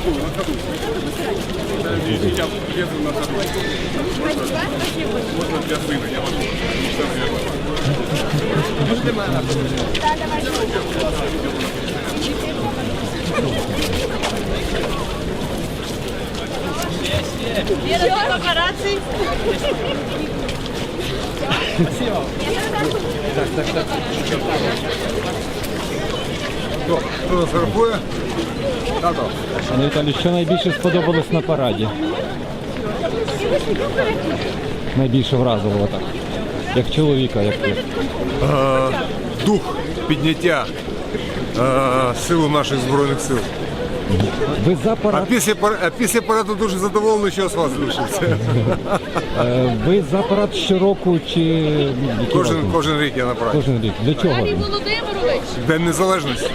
ходу, на ходу. Я лезу на ходу. Можно для сына, я могу. Может, для меня надо? Да, давай. Вера, ты папарацци? Спасибо. Так, так, так. Кто, кто нас рабует? Пане Віталій, що найбільше сподобалось на параді? Найбільше вразило так. Як чоловіка, як ти. Е, дух підняття е, сил наших збройних сил. Ви за А після, пар- а після параду дуже задоволений, що з вас залишився. е, ви за парад щороку чи які Кожен, роки? кожен рік я на праці. кожен рік. Для чого? він? Володимирович. День незалежності.